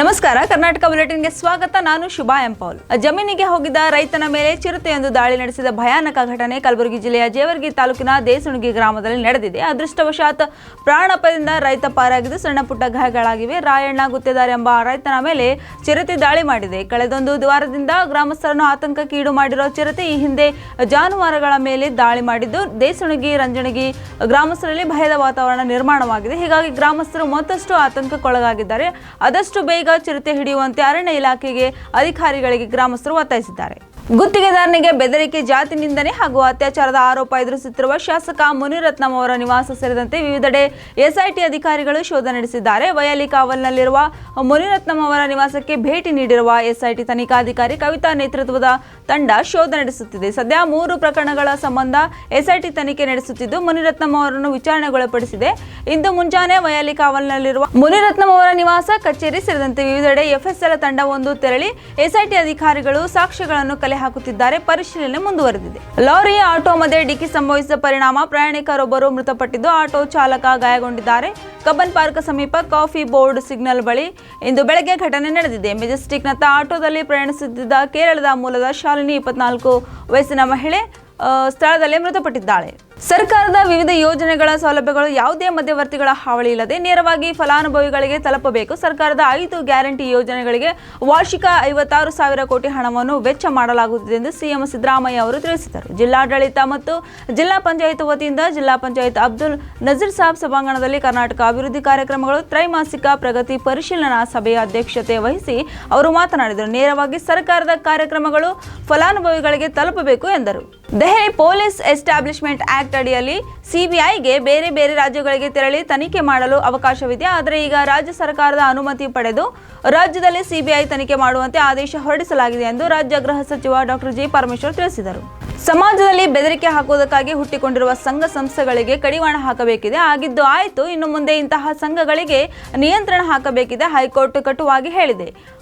ನಮಸ್ಕಾರ, ಕರ್ನಾಟಕ ಬುಲೆಟಿನ್ಗೆ ಸ್ವಾಗತ. ನಾನು ಶುಭಾ ಎಂಪೌಲ್ ಜಮೀನಿಗೆ ಹೋಗಿದ್ದ ರೈತನ ಮೇಲೆ ಚಿರತೆಯೊಂದು ದಾಳಿ ನಡೆಸಿದ ಭಯಾನಕ ಘಟನೆ ಕಲಬುರಗಿ ಜಿಲ್ಲೆಯ ಜೇವರ್ಗಿ ತಾಲೂಕಿನ ದೇಸುಣಗಿ ಗ್ರಾಮದಲ್ಲಿ ನಡೆದಿದೆ. ಅದೃಷ್ಟವಶಾತ್ ಪ್ರಾಣಪದಿಂದ ರೈತ ಪಾರಾಗಿದ್ದು ಸಣ್ಣ ಪುಟ್ಟ ಗಾಯಗಳಾಗಿವೆ. ರಾಯಣ್ಣ ಗುತ್ತೇದಾರ್ ಎಂಬ ರೈತನ ಮೇಲೆ ಚಿರತೆ ದಾಳಿ ಮಾಡಿದೆ. ಕಳೆದೊಂದು ದ್ವಾರದಿಂದ ಗ್ರಾಮಸ್ಥರನ್ನು ಆತಂಕಕ್ಕೀಡು ಮಾಡಿರುವ ಚಿರತೆ ಈ ಹಿಂದೆ ಜಾನುವಾರುಗಳ ಮೇಲೆ ದಾಳಿ ಮಾಡಿದ್ದು ದೇಸುಣಗಿ, ರಂಜಣಗಿ ಗ್ರಾಮಸ್ಥರಲ್ಲಿ ಭಯದ ವಾತಾವರಣ ನಿರ್ಮಾಣವಾಗಿದೆ. ಹೀಗಾಗಿ ಗ್ರಾಮಸ್ಥರು ಮತ್ತಷ್ಟು ಆತಂಕಕ್ಕೊಳಗಾಗಿದ್ದಾರೆ. ಆದಷ್ಟು ಬೇಗ ಚಿರತೆ ಹಿಡಿಯುವಂತೆ ಅರಣ್ಯ ಇಲಾಖೆಗೆ ಅಧಿಕಾರಿಗಳಿಗೆ ಗ್ರಾಮಸ್ಥರು ಒತ್ತಾಯಿಸಿದ್ದಾರೆ. ಗುತ್ತಿಗೆದಾರನಿಗೆ ಬೆದರಿಕೆ, ಜಾತಿ ನಿಂದನೆ ಹಾಗೂ ಅತ್ಯಾಚಾರದ ಆರೋಪ ಎದುರಿಸುತ್ತಿರುವ ಶಾಸಕ ಮುನಿರತ್ನಂ ಅವರ ನಿವಾಸ ಸೇರಿದಂತೆ ವಿವಿಧೆಡೆ ಎಸ್ಐಟಿ ಅಧಿಕಾರಿಗಳು ಶೋಧ ನಡೆಸಿದ್ದಾರೆ. ವಯಾಲಿ ಕಾವಲ್ನಲ್ಲಿರುವ ಮುನಿರತ್ನಂ ಅವರ ನಿವಾಸಕ್ಕೆ ಭೇಟಿ ನೀಡಿರುವ ಎಸ್ಐಟಿ ತನಿಖಾಧಿಕಾರಿ ಕವಿತಾ ನೇತೃತ್ವದ ತಂಡ ಶೋಧ ನಡೆಸುತ್ತಿದೆ. ಸದ್ಯ ಮೂರು ಪ್ರಕರಣಗಳ ಸಂಬಂಧ ಎಸ್ಐಟಿ ತನಿಖೆ ನಡೆಸುತ್ತಿದ್ದು, ಮುನಿರತ್ನಂ ಅವರನ್ನು ವಿಚಾರಣೆಗೊಳಪಡಿಸಿದೆ. ಇಂದು ಮುಂಜಾನೆ ವಯಲಿ ಕಾವಲ್ನಲ್ಲಿರುವ ಮುನಿರತ್ನಂ ಅವರ ನಿವಾಸ ಕಚೇರಿ ಸೇರಿದಂತೆ ವಿವಿಧೆಡೆ ಎಫ್ಎಸ್ಎಲ್ ತಂಡವೊಂದು ತೆರಳಿ ಎಸ್ಐಟಿ ಅಧಿಕಾರಿಗಳು ಸಾಕ್ಷ್ಯಗಳನ್ನು ಕಲೆ ಹಾಕುತ್ತಿದ್ದಾರೆ. ಪರಿಶೀಲನೆ ಮುಂದುವರೆದಿದೆ. ಲಾರಿ ಆಟೋ ಮಧ್ಯೆ ಡಿಕ್ಕಿ ಸಂಭವಿಸಿದ ಪರಿಣಾಮ. ಪ್ರಯಾಣಿಕರೊಬ್ಬರು ಮೃತಪಟ್ಟಿದ್ದು, ಆಟೋ ಚಾಲಕ ಗಾಯಗೊಂಡಿದ್ದಾರೆ. ಕಬ್ಬನ್ ಪಾರ್ಕ್ ಸಮೀಪ ಕಾಫಿ ಬೋರ್ಡ್ ಸಿಗ್ನಲ್ ಬಳಿ ಇಂದು ಬೆಳಗ್ಗೆ ಘಟನೆ ನಡೆದಿದೆ. ಮೆಜೆಸ್ಟಿಕ್ನತ್ತ ಆಟೋದಲ್ಲಿ ಪ್ರಯಾಣಿಸುತ್ತಿದ್ದ ಕೇರಳದ ಮೂಲದ ಶಾಲಿನಿ, ಇಪ್ಪತ್ನಾಲ್ಕು ವಯಸ್ಸಿನ ಮಹಿಳೆ ಸ್ಥಳದಲ್ಲೇ ಮೃತಪಟ್ಟಿದ್ದಾಳೆ. ಸರ್ಕಾರದ ವಿವಿಧ ಯೋಜನೆಗಳ ಸೌಲಭ್ಯಗಳು ಯಾವುದೇ ಮಧ್ಯವರ್ತಿಗಳ ಹಾವಳಿ ಇಲ್ಲದೆ ನೇರವಾಗಿ ಫಲಾನುಭವಿಗಳಿಗೆ ತಲುಪಬೇಕು. ಸರ್ಕಾರದ ಐದು ಗ್ಯಾರಂಟಿ ಯೋಜನೆಗಳಿಗೆ ವಾರ್ಷಿಕ ಐವತ್ತಾರು ಸಾವಿರ ಕೋಟಿ ಹಣವನ್ನು ವೆಚ್ಚ ಮಾಡಲಾಗುತ್ತಿದೆ ಎಂದು ಸಿಎಂ ಸಿದ್ದರಾಮಯ್ಯ ಅವರು ತಿಳಿಸಿದರು. ಜಿಲ್ಲಾಡಳಿತ ಮತ್ತು ಜಿಲ್ಲಾ ಪಂಚಾಯತ್ ವತಿಯಿಂದ ಜಿಲ್ಲಾ ಪಂಚಾಯತ್ ಅಬ್ದುಲ್ ನಜೀರ್ ಸಾಬ್ ಸಭಾಂಗಣದಲ್ಲಿ ಕರ್ನಾಟಕ ಅಭಿವೃದ್ಧಿ ಕಾರ್ಯಕ್ರಮಗಳು ತ್ರೈಮಾಸಿಕ ಪ್ರಗತಿ ಪರಿಶೀಲನಾ ಸಭೆಯ ಅಧ್ಯಕ್ಷತೆ ವಹಿಸಿ ಅವರು ಮಾತನಾಡಿದರು. ನೇರವಾಗಿ ಸರ್ಕಾರದ ಕಾರ್ಯಕ್ರಮಗಳು ಫಲಾನುಭವಿಗಳಿಗೆ ತಲುಪಬೇಕು ಎಂದರು. ದೆಹಲಿ ಪೊಲೀಸ್ ಎಸ್ಟಾಬ್ಲಿಷ್ಮೆಂಟ್ ಆಕ್ಟ್ ಅಡಿಯಲ್ಲಿ ಸಿಬಿಐಗೆ ಬೇರೆ ಬೇರೆ ರಾಜ್ಯಗಳಿಗೆ ತೆರಳಿ ತನಿಖೆ ಮಾಡಲು ಅವಕಾಶವಿದೆ. ಆದರೆ ಈಗ ರಾಜ್ಯ ಸರ್ಕಾರದ ಅನುಮತಿ ಪಡೆದು ರಾಜ್ಯದಲ್ಲಿ ಸಿಬಿಐ ತನಿಖೆ ಮಾಡುವಂತೆ ಆದೇಶ ಹೊರಡಿಸಲಾಗಿದೆ ಎಂದು ರಾಜ್ಯ ಗೃಹ ಸಚಿವ ಡಾಕ್ಟರ್ ಜಿ. ಪರಮೇಶ್ವರ್ ತಿಳಿಸಿದರು. ಸಮಾಜದಲ್ಲಿ ಬೆದರಿಕೆ ಹಾಕುವುದಕ್ಕಾಗಿ ಹುಟ್ಟಿಕೊಂಡಿರುವ ಸಂಘ ಸಂಸ್ಥೆಗಳಿಗೆ ಕಡಿವಾಣ ಹಾಕಬೇಕಿದೆ. ಆಗಿದ್ದು ಆಯಿತು, ಇನ್ನು ಮುಂದೆ ಇಂತಹ ಸಂಘಗಳಿಗೆ ನಿಯಂತ್ರಣ ಹಾಕಬೇಕಿದೆ, ಹೈಕೋರ್ಟ್ ಕಟುವಾಗಿ ಹೇಳಿದೆ.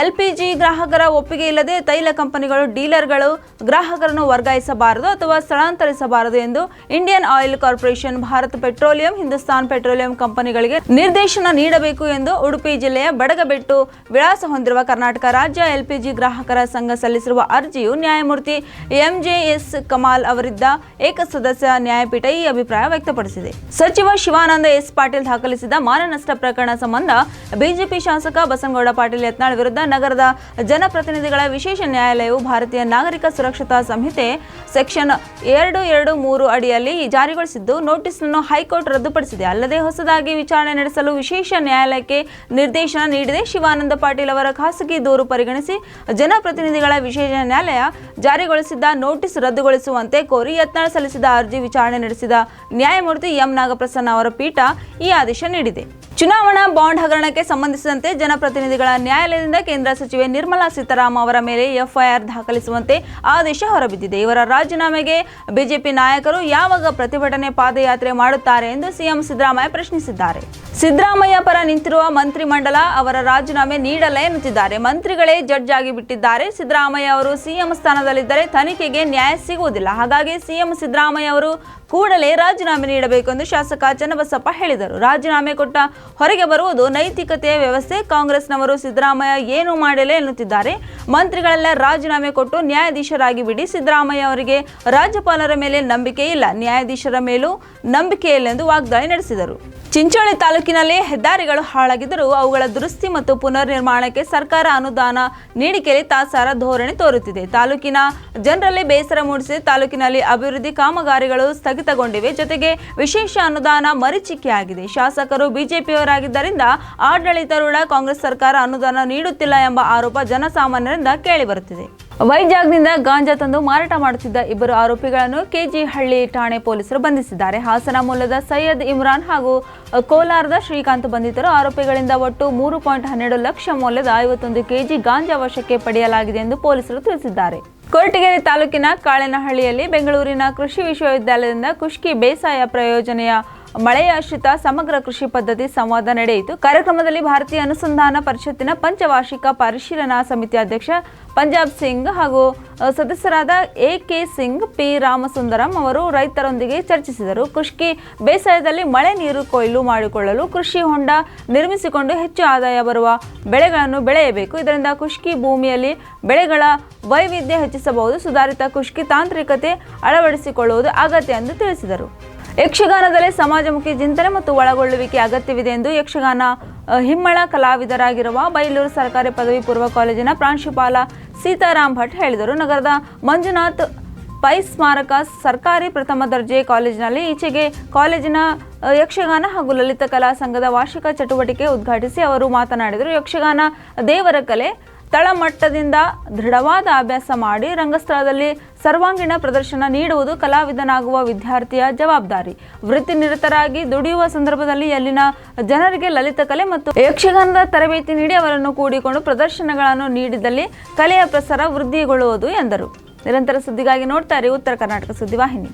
ಎಲ್ಪಿಜಿ ಗ್ರಾಹಕರ ಒಪ್ಪಿಗೆ ಇಲ್ಲದೆ ತೈಲ ಕಂಪನಿಗಳು, ಡೀಲರ್ಗಳು ಗ್ರಾಹಕರನ್ನು ವರ್ಗಾಯಿಸಬಾರದು ಅಥವಾ ಸ್ಥಳಾಂತರಿಸಬಾರದು ಎಂದು Indian oil corporation, Bharat petroleum, Hindustan petroleum ಕಂಪನಿಗಳಿಗೆ ನಿರ್ದೇಶನ ನೀಡಬೇಕು ಎಂದು ಉಡುಪಿ ಜಿಲ್ಲೆಯ ಬಡಗಬೆಟ್ಟು ವಿಳಾಸ ಹೊಂದಿರುವ ಕರ್ನಾಟಕ ರಾಜ್ಯ ಎಲ್ಪಿಜಿ ಗ್ರಾಹಕರ ಸಂಘ ಸಲ್ಲಿಸಿರುವ ಅರ್ಜಿಯು ನ್ಯಾಯಮೂರ್ತಿ ಎಂಜೆಎಸ್ ಕಮಾಲ್ ಅವರಿದ್ದ ಏಕಸದಸ್ಯ ನ್ಯಾಯಪೀಠ ಈ ಅಭಿಪ್ರಾಯ ವ್ಯಕ್ತಪಡಿಸಿದೆ. ಸಚಿವ ಶಿವಾನಂದ ಎಸ್ ಪಾಟೀಲ್ ದಾಖಲಿಸಿದ ಮಾನನಷ್ಟ ಪ್ರಕರಣ ಸಂಬಂಧ ಬಿಜೆಪಿ ಶಾಸಕ ಬಸನಗೌಡ ಪಾಟೀಲ್ ಯತ್ನಾಳ್ ವಿರುದ್ಧ ನಗರದ ಜನಪ್ರತಿನಿಧಿಗಳ ವಿಶೇಷ ನ್ಯಾಯಾಲಯವು ಭಾರತೀಯ ನಾಗರಿಕ ಸುರಕ್ಷತಾ ಸಂಹಿತೆ ಸೆಕ್ಷನ್ ಎರಡು ಎರಡು ಮೂರು ಅಡಿಯಲ್ಲಿ ಜಾರಿಗೊಳಿಸಿದ್ದು, ನೋಟಿಸ್ನನ್ನು ಹೈಕೋರ್ಟ್ ರದ್ದುಪಡಿಸಿದೆ. ಅಲ್ಲದೆ ಹೊಸದಾಗಿ ವಿಚಾರಣೆ ನಡೆಸಲು ವಿಶೇಷ ನ್ಯಾಯಾಲಯಕ್ಕೆ ನಿರ್ದೇಶನ ನೀಡಿದೆ. ಶಿವಾನಂದ ಪಾಟೀಲ್ ಅವರ ಖಾಸಗಿ ದೂರು ಪರಿಗಣಿಸಿ ಜನಪ್ರತಿನಿಧಿಗಳ ವಿಶೇಷ ನ್ಯಾಯಾಲಯ ಜಾರಿಗೊಳಿಸಿದ್ದ ನೋಟಿಸ್ ರದ್ದುಗೊಳಿಸುವಂತೆ ಕೋರಿ ಯತ್ನ ಸಲ್ಲಿಸಿದ ಅರ್ಜಿ ವಿಚಾರಣೆ ನಡೆಸಿದ ನ್ಯಾಯಮೂರ್ತಿ ಎಂ ನಾಗಪ್ರಸನ್ನ ಅವರ ಪೀಠ ಈ ಆದೇಶ ನೀಡಿದೆ. ಚುನಾವಣಾ ಬಾಂಡ್ ಹಗರಣಕ್ಕೆ ಸಂಬಂಧಿಸಿದಂತೆ ಜನಪ್ರತಿನಿಧಿಗಳ ನ್ಯಾಯಾಲಯದಿಂದ ಕೇಂದ್ರ ಸಚಿವೆ ನಿರ್ಮಲಾ ಸೀತಾರಾಮ್ ಅವರ ಮೇಲೆ ಎಫ್ಐಆರ್ ದಾಖಲಿಸುವಂತೆ ಆದೇಶ ಹೊರಬಿದ್ದಿದೆ. ಇವರ ರಾಜೀನಾಮೆಗೆ ಬಿಜೆಪಿ ನಾಯಕರು ಯಾವಾಗ ಪ್ರತಿಭಟನೆ ಪಾದಯಾತ್ರೆ ಮಾಡುತ್ತಾರೆ ಎಂದು ಸಿಎಂ ಸಿದ್ದರಾಮಯ್ಯ ಪ್ರಶ್ನಿಸಿದ್ದಾರೆ. ಸಿದ್ದರಾಮಯ್ಯ ಪರ ನಿಂತಿರುವ ಮಂತ್ರಿಮಂಡಲ ಅವರ ರಾಜೀನಾಮೆ ನೀಡಲ್ಲ ಎನ್ನುತ್ತಿದ್ದಾರೆ ಮಂತ್ರಿಗಳೇ ಜಡ್ಜ್ ಆಗಿ ಬಿಟ್ಟಿದ್ದಾರೆ. ಸಿದ್ದರಾಮಯ್ಯ ಅವರು ಸಿಎಂ ಸ್ಥಾನದಲ್ಲಿದ್ದರೆ ತನಿಖೆಗೆ ನ್ಯಾಯ ಸಿಗುವುದಿಲ್ಲ. ಹಾಗಾಗಿ ಸಿಎಂ ಸಿದ್ದರಾಮಯ್ಯ ಅವರು ಕೂಡಲೇ ರಾಜೀನಾಮೆ ನೀಡಬೇಕು ಎಂದು ಶಾಸಕ ಚನ್ನಬಸಪ್ಪ ಹೇಳಿದರು. ರಾಜೀನಾಮೆ ಕೊಟ್ಟ ಹೊರಗೆ ಬರುವುದು ನೈತಿಕತೆಯ ವ್ಯವಸ್ಥೆ. ಕಾಂಗ್ರೆಸ್ನವರು ಸಿದ್ದರಾಮಯ್ಯ ಏನು ಮಾಡಲೇ ಎನ್ನುತ್ತಿದ್ದಾರೆ. ಮಂತ್ರಿಗಳೆಲ್ಲ ರಾಜೀನಾಮೆ ಕೊಟ್ಟು ನ್ಯಾಯಾಧೀಶರಾಗಿ ಬಿಡಿ. ಸಿದ್ದರಾಮಯ್ಯ ಅವರಿಗೆ ರಾಜ್ಯಪಾಲರ ಮೇಲೆ ನಂಬಿಕೆ ಇಲ್ಲ. ನ್ಯಾಯಾಧೀಶರ ಮೇಲೂ ನಂಬಿಕೆ ಇಲ್ಲ ಎಂದು ವಾಗ್ದಾಳಿ ನಡೆಸಿದರು. ಚಿಂಚೋಳಿ ತಾಲೂಕಿನಲ್ಲಿ ಹೆದ್ದಾರಿಗಳು ಹಾಳಾಗಿದ್ದರೂ ಅವುಗಳ ದುರಸ್ತಿ ಮತ್ತು ಪುನರ್ ನಿರ್ಮಾಣಕ್ಕೆ ಸರ್ಕಾರ ಅನುದಾನ ನೀಡಿಕೆಯಲ್ಲಿ ತಾಸಾರ ಧೋರಣೆ ತೋರುತ್ತಿದೆ. ತಾಲೂಕಿನ ಜನರಲ್ಲಿ ಬೇಸರ ಮೂಡಿಸಿ ತಾಲೂಕಿನಲ್ಲಿ ಅಭಿವೃದ್ಧಿ ಕಾಮಗಾರಿಗಳು ಸ್ಥಗಿತಗೊಂಡಿವೆ. ಜೊತೆಗೆ ವಿಶೇಷ ಅನುದಾನ ಮರಿಚಿಕೆಯಾಗಿದೆ. ಶಾಸಕರು ಬಿಜೆಪಿಯವರಾಗಿದ್ದರಿಂದ ಆಡಳಿತರೂಢ ಕಾಂಗ್ರೆಸ್ ಸರ್ಕಾರ ಅನುದಾನ ನೀಡುತ್ತಿಲ್ಲ ಎಂಬ ಆರೋಪ ಜನಸಾಮಾನ್ಯರಿಂದ ಕೇಳಿಬರುತ್ತಿದೆ ವೈಜಾಗ್ನಿಂದ ಗಾಂಜಾ ತಂದು ಮಾರಾಟ ಮಾಡುತ್ತಿದ್ದ ಇಬ್ಬರು ಆರೋಪಿಗಳನ್ನು ಕೆಜಿಹಳ್ಳಿ ಠಾಣೆ ಪೊಲೀಸರು ಬಂಧಿಸಿದ್ದಾರೆ. ಹಾಸನ ಮೂಲದ ಸೈಯದ್ ಇಮ್ರಾನ್ ಹಾಗೂ ಕೋಲಾರದ ಶ್ರೀಕಾಂತ್ ಬಂಧಿತರು ಆರೋಪಿಗಳಿಂದ ಒಟ್ಟು ಮೂರು ಪಾಯಿಂಟ್ ಹನ್ನೆರಡು ಲಕ್ಷ ಮೌಲ್ಯದ ಐವತ್ತೊಂದು ಕೆಜಿ ಗಾಂಜಾ ವಶಕ್ಕೆ ಪಡೆಯಲಾಗಿದೆ ಎಂದು ಪೊಲೀಸರು ತಿಳಿಸಿದ್ದಾರೆ. ಕೊರಟಗೆರೆ ತಾಲೂಕಿನ ಕಾಳೆನಹಳ್ಳಿಯಲ್ಲಿ ಬೆಂಗಳೂರಿನ ಕೃಷಿ ವಿಶ್ವವಿದ್ಯಾಲಯದಿಂದ ಕುಷ್ಕಿ ಬೇಸಾಯ ಪ್ರಯೋಜನೆಯ ಮಳೆಯಾಶ್ರಿತ ಸಮಗ್ರ ಕೃಷಿ ಪದ್ಧತಿ ಸಂವಾದ ನಡೆಯಿತು. ಕಾರ್ಯಕ್ರಮದಲ್ಲಿ ಭಾರತೀಯ ಅನುಸಂಧಾನ ಪರಿಷತ್ತಿನ ಪಂಚವಾರ್ಷಿಕ ಪರಿಶೀಲನಾ ಸಮಿತಿ ಅಧ್ಯಕ್ಷ ಪಂಜಾಬ್ ಸಿಂಗ್ ಹಾಗೂ ಸದಸ್ಯರಾದ A K Singh, P Ramasundaram ಅವರು ರೈತರೊಂದಿಗೆ ಚರ್ಚಿಸಿದರು. ಕೃಷಿ ಬೇಸಾಯದಲ್ಲಿ ಮಳೆ ನೀರು ಕೊಯ್ಲು ಮಾಡಿಕೊಳ್ಳಲು ಕೃಷಿ ಹೊಂಡ ನಿರ್ಮಿಸಿಕೊಂಡು ಹೆಚ್ಚು ಆದಾಯ ಬರುವ ಬೆಳೆಗಳನ್ನು ಬೆಳೆಯಬೇಕು. ಇದರಿಂದ ಕೃಷಿ ಭೂಮಿಯಲ್ಲಿ ಬೆಳೆಗಳ ವೈವಿಧ್ಯ ಹೆಚ್ಚಿಸಬಹುದು. ಸುಧಾರಿತ ಕೃಷಿ ತಾಂತ್ರಿಕತೆ ಅಳವಡಿಸಿಕೊಳ್ಳುವುದು ಅಗತ್ಯ ಎಂದು ತಿಳಿಸಿದರು. ಯಕ್ಷಗಾನದಲ್ಲಿ ಸಮಾಜಮುಖಿ ಚಿಂತನೆ ಮತ್ತು ಒಳಗೊಳ್ಳುವಿಕೆ ಅಗತ್ಯವಿದೆ ಎಂದು ಯಕ್ಷಗಾನ ಹಿಮ್ಮಳ ಕಲಾವಿದರಾಗಿರುವ ಬೈಲೂರು ಸರ್ಕಾರಿ ಪದವಿ ಪೂರ್ವ ಕಾಲೇಜಿನ ಪ್ರಾಂಶುಪಾಲ ಸೀತಾರಾಮ್ ಭಟ್ ಹೇಳಿದರು. ನಗರದ ಮಂಜುನಾಥ್ ಪೈ ಸ್ಮಾರಕ ಸರ್ಕಾರಿ ಪ್ರಥಮ ದರ್ಜೆ ಕಾಲೇಜಿನಲ್ಲಿ ಈಚೆಗೆ ಕಾಲೇಜಿನ ಯಕ್ಷಗಾನ ಹಾಗೂ ಲಲಿತ ಕಲಾ ಸಂಘದ ವಾರ್ಷಿಕ ಚಟುವಟಿಕೆ ಉದ್ಘಾಟಿಸಿ ಅವರು ಮಾತನಾಡಿದರು. ಯಕ್ಷಗಾನ ದೇವರ ಕಲೆ ತಳಮಟ್ಟದಿಂದ ದೃಢವಾದ ಅಭ್ಯಾಸ ಮಾಡಿ ರಂಗಸ್ಥಳದಲ್ಲಿ ಸರ್ವಾಂಗೀಣ ಪ್ರದರ್ಶನ ನೀಡುವುದು ಕಲಾವಿದನಾಗುವ ವಿದ್ಯಾರ್ಥಿಯ ಜವಾಬ್ದಾರಿ. ವೃತ್ತಿ ನಿರತರಾಗಿ ದುಡಿಯುವ ಸಂದರ್ಭದಲ್ಲಿ ಅಲ್ಲಿನ ಜನರಿಗೆ ಲಲಿತ ಕಲೆ ಮತ್ತು ಯಕ್ಷಗಾನದ ತರಬೇತಿ ನೀಡಿ ಅವರನ್ನು ಕೂಡಿಕೊಂಡು ಪ್ರದರ್ಶನಗಳನ್ನು ನೀಡಿದಲ್ಲಿ ಕಲೆಯ ಪ್ರಸಾರ ವೃದ್ಧಿಗೊಳ್ಳುವುದು ಎಂದರು. ನಿರಂತರ ಸುದ್ದಿಗಾಗಿ ನೋಡ್ತಾರೆ ಉತ್ತರ ಕರ್ನಾಟಕ ಸುದ್ದಿವಾಹಿನಿ